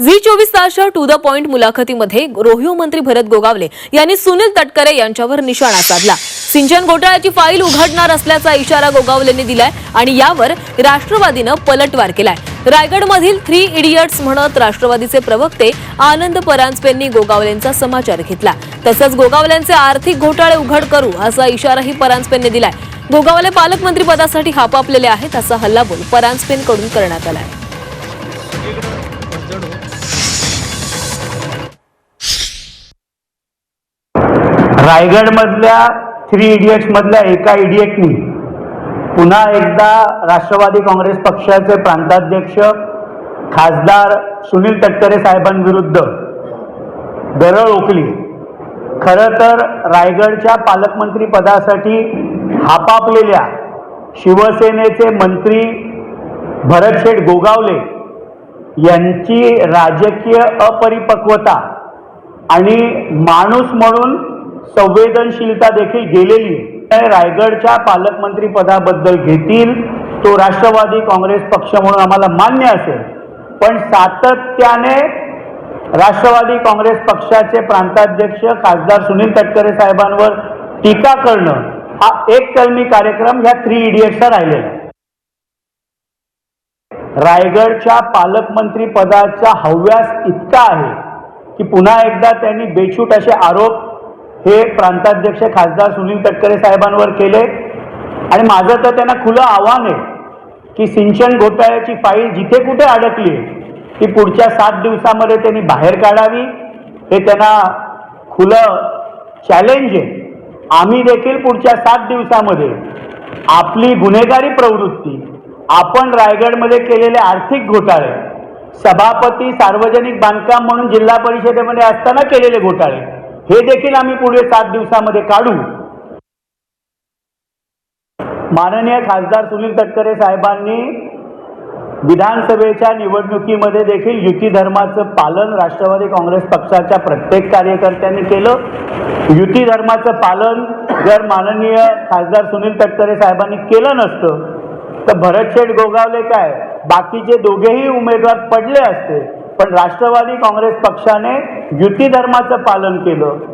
Zee चोवीस तासच्या to the point मुलाखतीमध्ये रोहिओ मंत्री भरत गोगावले यांनी सुनील तटकरे यांच्यावर निशाणा साधला. सिंचन घोटाळ्याची फाईल उघडणार असल्याचा इशारा गोगावलेंनी दिलाय आणि यावर राष्ट्रवादीनं पलटवार केलाय. रायगडमधील थ्री इडियट्स म्हणत राष्ट्रवादीचे प्रवक्ते आनंद परांजपेंनी गोगावलेंचा समाचार घेतला. तसंच गोगावलेंचे आर्थिक घोटाळे उघड करू असा इशाराही परांजपेंनी दिलाय. गोगावले पालकमंत्री पदासाठी हापापलेले आहेत असा हल्लाबोल परांजपेंकडून करण्यात आलाय. रायगडमधल्या थ्री इडियट्स मधल्या एका इडियटनी पुन्हा एकदा राष्ट्रवादी काँग्रेस पक्षाचे प्रांताध्यक्ष खासदार सुनील तटकरे साहेबांविरुद्ध दरळ ओकली खरं तर रायगडच्या पालकमंत्री पदासाठी हापापलेल्या शिवसेनेचे मंत्री भरतशेठ गोगावले यांची राजकीय अपरिपक्वता आणि माणूस म्हणून संवेदनशीलता देखील गेलेली आहे. रायगडच्या पालकमंत्री पदाबद्दल घेतील. तो राष्ट्रवादी काँग्रेस पक्ष म्हणून आम्हाला मान्य असेल. पण सातत्याने राष्ट्रवादी काँग्रेस पक्षाचे प्रांताध्यक्ष खासदार सुनील तटकरे साहेबांवर टीका करणं हा एक कलमी कार्यक्रम ह्या थ्री इडियट्सचा राहिलेला आहे. रायगडच्या पालकमंत्री पदाचा हव्यास इतका आहे की पुन्हा एकदा त्यांनी बेछूट असे आरोप हे प्रांताध्यक्ष खासदार सुनील तटकरे साहेबांवर केले. आणि माझं तर त्यांना खुलं आव्हान आहे की सिंचन घोटाळ्याची फाईल जिथे कुठे अडकली आहे, ती पुढच्या सात दिवसामध्ये त्यांनी बाहेर काढावी. हे त्यांना खुलं चॅलेंज आहे. आम्ही देखील पुढच्या सात दिवसामध्ये आपली गुन्हेगारी प्रवृत्ती आपण रायगडमध्ये केलेले आर्थिक घोटाळे सभापती सार्वजनिक बांधकाम म्हणून जिल्हा परिषदेमध्ये असताना केलेले घोटाळे हे देखील आम्ही पुढे सात दिवसामध्ये काढू. माननीय खासदार सुनील तटकरे साहेबांनी विधानसभेच्या निवडणुकीमध्ये देखील युती धर्माचं पालन राष्ट्रवादी काँग्रेस पक्षाच्या प्रत्येक कार्यकर्त्यांनी केलं. युती धर्माचं पालन जर माननीय खासदार सुनील तटकरे साहेबांनी केलं नसतं तर भरतशेठ गोगावले काय बाकीचे दोघेही उमेदवार पडले असते. पण राष्ट्रवादी काँग्रेस पक्षाने युती धर्माचं पालन केलं.